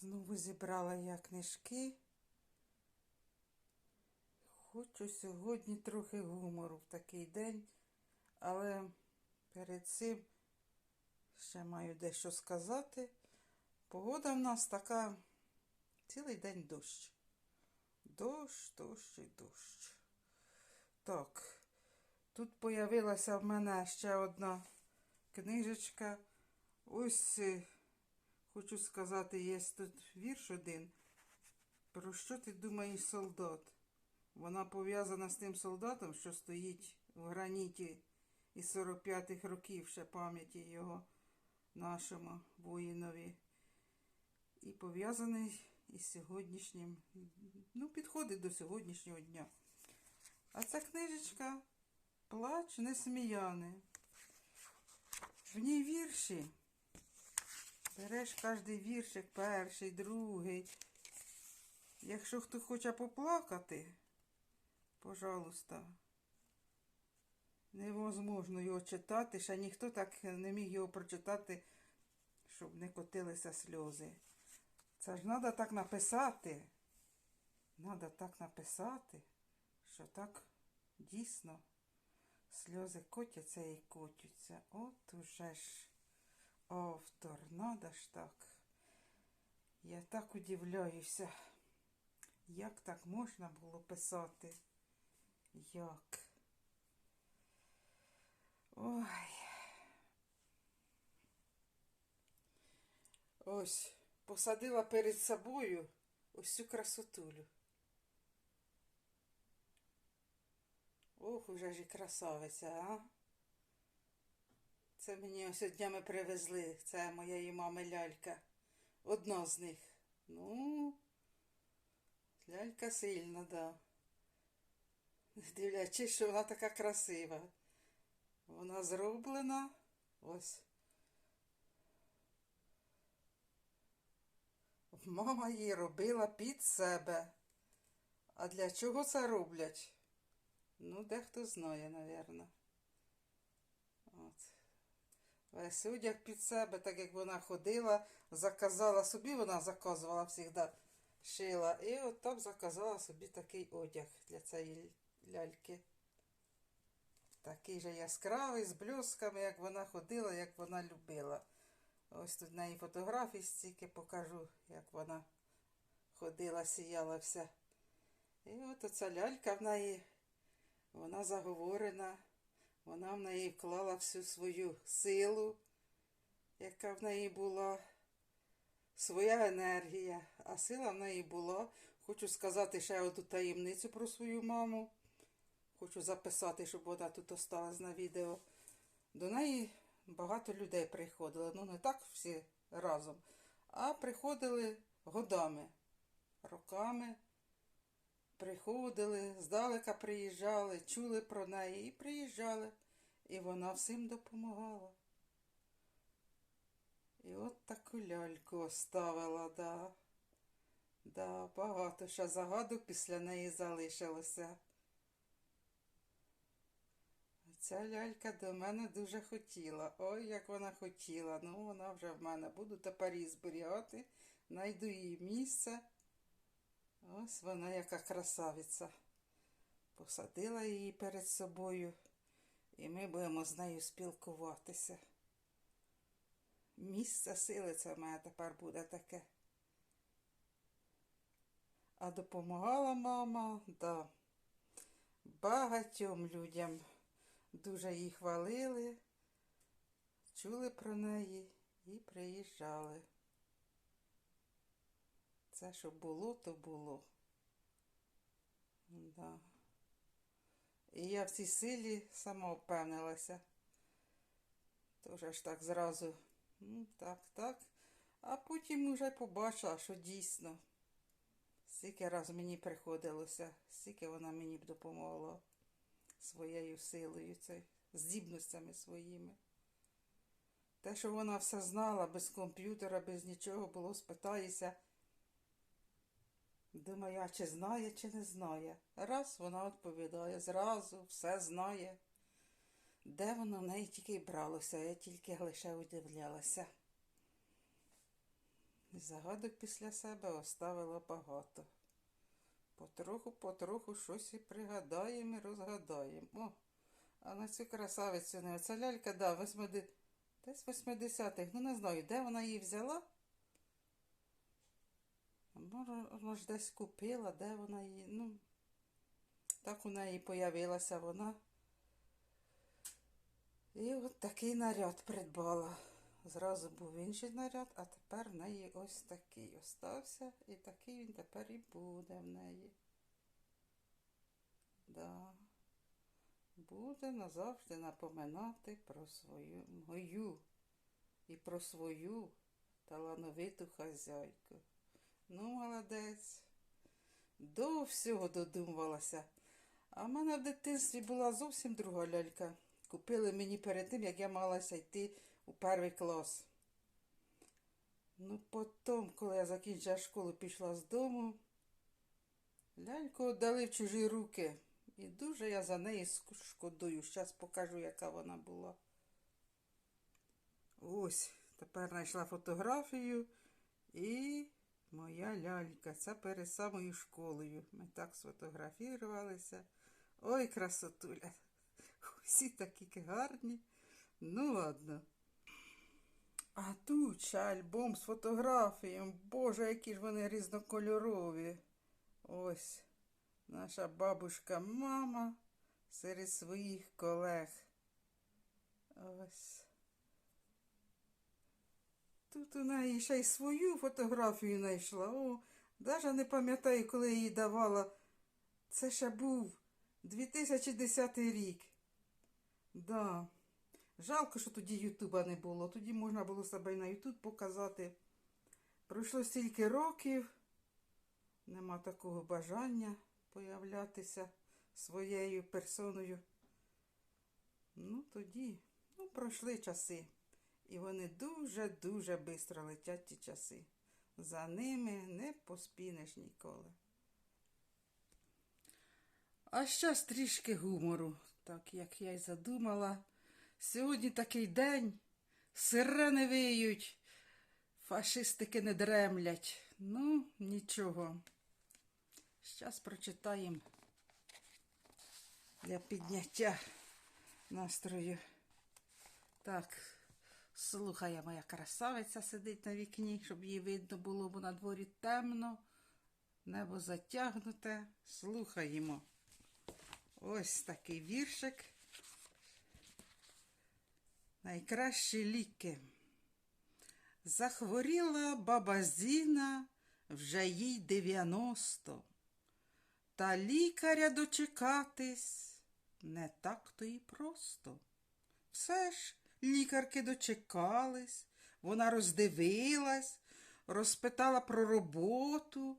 Знову зібрала я книжки. Хочу сьогодні трохи гумору в такий день, але перед цим ще маю дещо сказати. Погода в нас така цілий день дощ. Дощ, дощ і дощ. Так, тут появилася в мене ще одна книжечка. Ось е, хочу сказати, є тут вірш один. Про що ти думаєш, солдат? Вона пов'язана з тим солдатом, що стоїть в граніті із 45-х років ще пам'яті його нашому воїнові. І пов'язаний із сьогоднішнім, ну, підходить до сьогоднішнього дня. А ця книжечка Плач несміяний. В ній вірші. Береш кожний віршик, перший, другий. Якщо хто хоче поплакати, пожалуйста, невозможно його читати, ще ніхто так не міг його прочитати, щоб не котилися сльози. Це ж треба так написати. Треба так написати, що так дійсно сльози котяться і котяться. От уже ж автор, надо ж так. Я так удивляюся, як так можна було писати? Як? Ой. Ось, посадила перед собою ось цю красотулю. Ох, уже ж і красавиця, а? Це мені ось днями привезли. Це моєї мами лялька. Одна з них. Ну, лялька сильна, да. Дивлячись, що вона така красива. Вона зроблена ось. Мама її робила під себе. А для чого це роблять? Ну, дехто знає, напевно. Весь одяг під себе, так як вона ходила, заказала собі, вона заказувала завжди, шила. І от так заказала собі такий одяг для цієї ляльки. Такий же яскравий, з блюсками, як вона ходила, як вона любила. Ось тут в неї фотографії стільки покажу, як вона ходила, сіяла вся. І от оця лялька в неї, вона заговорена. Вона в неї вклала всю свою силу, яка в неї була, своя енергія, а сила в неї була. Хочу сказати ще одну таємницю про свою маму. Хочу записати, щоб вона тут осталась на відео. До неї багато людей приходило. Ну, не так всі разом, а приходили годами, роками приходили, здалека приїжджали, чули про неї і приїжджали. І вона всім допомагала. І от таку ляльку оставила, да. Да, багато ще загадок після неї залишилося. Ця лялька до мене дуже хотіла. Ой, як вона хотіла. Ну, вона вже в мене. Буду тепер її зберігати, знайду її місце. Ось вона яка красавиця. Посадила її перед собою, і ми будемо з нею спілкуватися. Місце сили це в мене тепер буде таке. А допомагала мама, да, багатьом людям дуже її хвалили, чули про неї і приїжджали. Це що було, то було. Да. І я в цій силі сама впевнилася. Тоже ж так зразу, так, так. А потім вже побачила, що дійсно, стільки раз мені приходилося, стільки вона мені б допомогла своєю силою, здібностями своїми. Те, що вона все знала, без комп'ютера, без нічого було, спитаєшся. Думаю, а чи знає, чи не знає. Раз вона відповідає, зразу все знає. Де воно в неї тільки й бралося, я тільки лише удивлялася. Загадок після себе оставила багато. Потроху, потроху щось і пригадаємо і розгадаємо. О, а на цю красавицю не оця лялька, да, восьмиди... десь 80-х. Ну не знаю, де вона її взяла. Може, може десь купила, де вона її. Ну, так у неї появилася вона. І от такий наряд придбала. Зразу був інший наряд, а тепер в неї ось такий остався. І такий він тепер і буде в неї. Да. Буде назавжди напоминати про свою мою і про свою талановиту хазяйку. Ну, молодець. До всього додумувалася. А в мене в дитинстві була зовсім друга лялька. Купили мені перед тим, як я малася йти у перший клас. Ну, потім, коли я закінчила школу, пішла з дому, ляльку віддали в чужі руки. І дуже я за неї шкодую. Зараз покажу, яка вона була. Ось, тепер знайшла фотографію моя лялька. Це перед самою школою. Ми так сфотографірувалися. Ой, красотуля. Усі такі гарні. Ну, ладно. А тут ще альбом з фотографіями. Боже, які ж вони різнокольорові. Ось наша бабушка мама серед своїх колег. Ось. Тут у неї ще й свою фотографію знайшла. О, навіть не пам'ятаю, коли її давала. Це ще був 2010 рік. Да. Жалко, що тоді Ютуба не було. Тоді можна було себе і на Ютуб показати. Пройшло стільки років, нема такого бажання появлятися своєю персоною. Ну, тоді, ну, пройшли часи. І вони дуже-дуже швидко летять ті часи. За ними не поспінеш ніколи. А щас трішки гумору, так як я й задумала. Сьогодні такий день, сирени виють, фашистики не дремлять. Ну, нічого. Щас прочитаємо для підняття настрою. Так, слухає моя красавиця сидить на вікні, щоб її видно було, бо на дворі темно, небо затягнуте. Слухаємо. Ось такий віршик. Найкращі ліки. Захворіла баба Зіна, вже їй дев'яносто. Та лікаря дочекатись не так то і просто. Все ж лікарки дочекались, вона роздивилась, розпитала про роботу,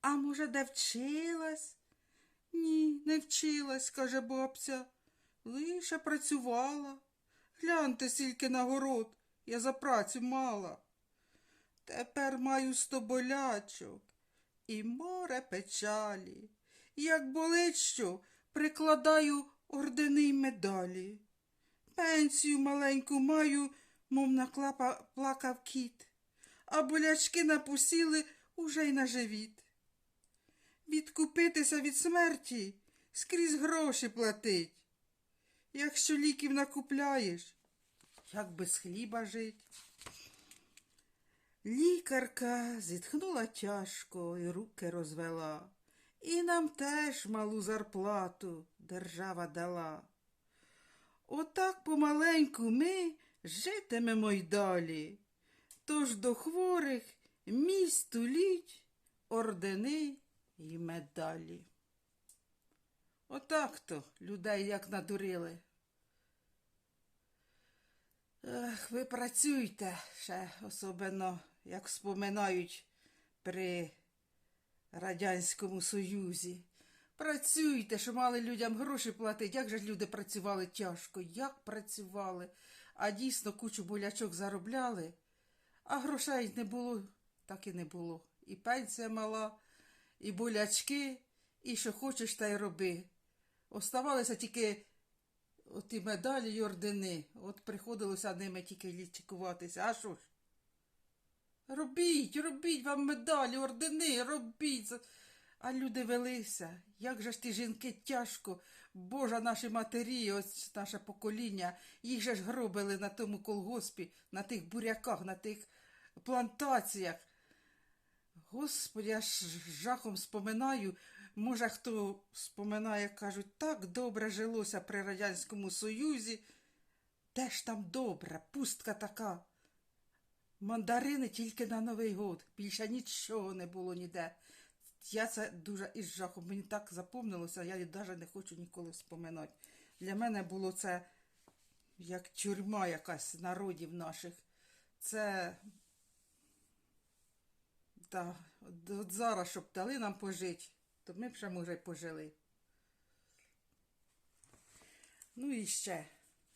а може, де вчилась? Ні, не вчилась, каже бабця. Лише працювала. Гляньте, скільки нагород я за працю мала. Тепер маю сто болячок і море печалі. Як болить що, прикладаю ордени й медалі. Пенсію маленьку маю, мов наклапа плакав кіт, а болячки напусіли уже й на живіт. Відкупитися від смерті скрізь гроші платить. Якщо ліків накупляєш, як без хліба жить. Лікарка зітхнула тяжко і руки розвела. І нам теж малу зарплату держава дала. Отак помаленьку ми житимемо й далі. Тож до хворих місць туліть ордени й медалі. Отак то людей як надурили. Ех, ви працюйте ще особливо, як споминають при Радянському Союзі. Працюйте, що мали людям гроші платити. Як же люди працювали тяжко, як працювали, а дійсно кучу болячок заробляли, а грошей не було, так і не було. І пенсія мала, і болячки, і що хочеш, та й роби. Оставалися тільки оті медалі й ордени. От приходилося ними тільки лічикуватися. А що ж? Робіть, робіть вам медалі, ордени, робіть. А люди велися. Як же ж ті жінки тяжко. Божа, наші матері, ось наше покоління, їх же ж гробили на тому колгоспі, на тих буряках, на тих плантаціях. Господи, я ж жахом споминаю. Може, хто споминає, кажуть, так добре жилося при Радянському Союзі. Де ж там добре, пустка така. Мандарини тільки на Новий год. Більше нічого не було ніде. Я це дуже із жахом. Мені так запомнилося, я навіть не хочу ніколи вспоминати. Для мене було це як тюрма якась народів наших. Це та, от- зараз, щоб дали нам пожити, то ми б ще, може, пожили. Ну і ще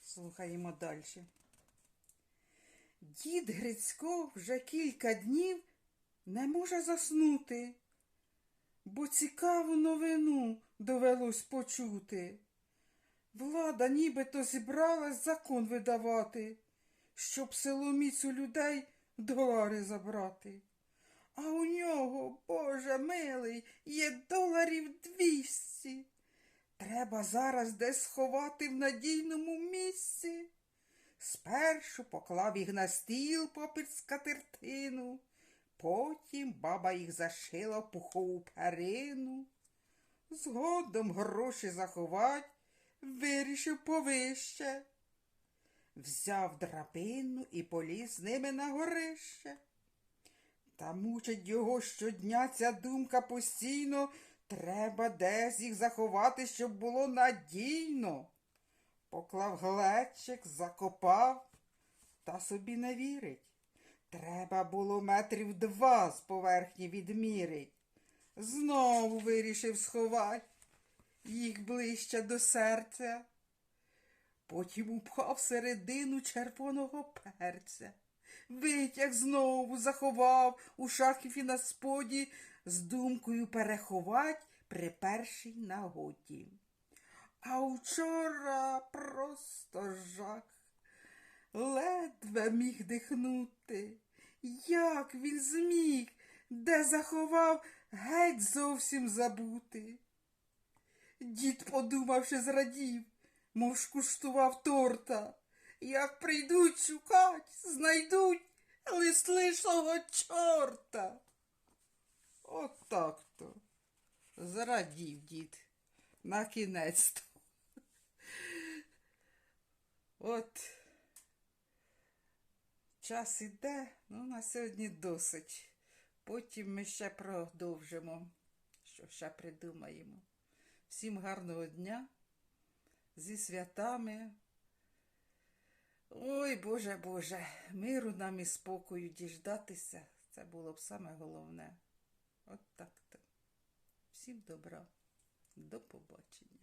слухаємо далі. Дід Грицько вже кілька днів не може заснути, бо цікаву новину довелось почути. Влада нібито зібралась закон видавати, щоб силоміцю людей долари забрати. А у нього, Боже милий, є доларів двісті. Треба зараз десь сховати в надійному місці. Спершу поклав їх на стіл попід скатертину, потім баба їх зашила в пухову перину. Згодом гроші заховать, вирішив повище. Взяв драбину і поліз з ними на горище. Та мучить його щодня ця думка постійно. Треба десь їх заховати, щоб було надійно. Поклав глечик, закопав, та собі не вірить. Треба було метрів два з поверхні відмірить. Знову вирішив сховать їх ближче до серця. Потім упхав середину червоного перця. Витяг знову заховав у шахіві на споді з думкою переховать при першій нагоді. А вчора просто жах. Ледве міг дихнути. Як він зміг, де заховав, геть зовсім забути. Дід, подумавши, зрадів, мов скуштував торта. Як прийдуть шукать, знайдуть лист лишого чорта. От так то. Зрадів дід. На кінець. От час іде, ну на сьогодні досить. Потім ми ще продовжимо, що ще придумаємо. Всім гарного дня, зі святами. Ой, Боже, Боже, миру нам і спокою діждатися, це було б саме головне. От так то. Всім добра. До побачення.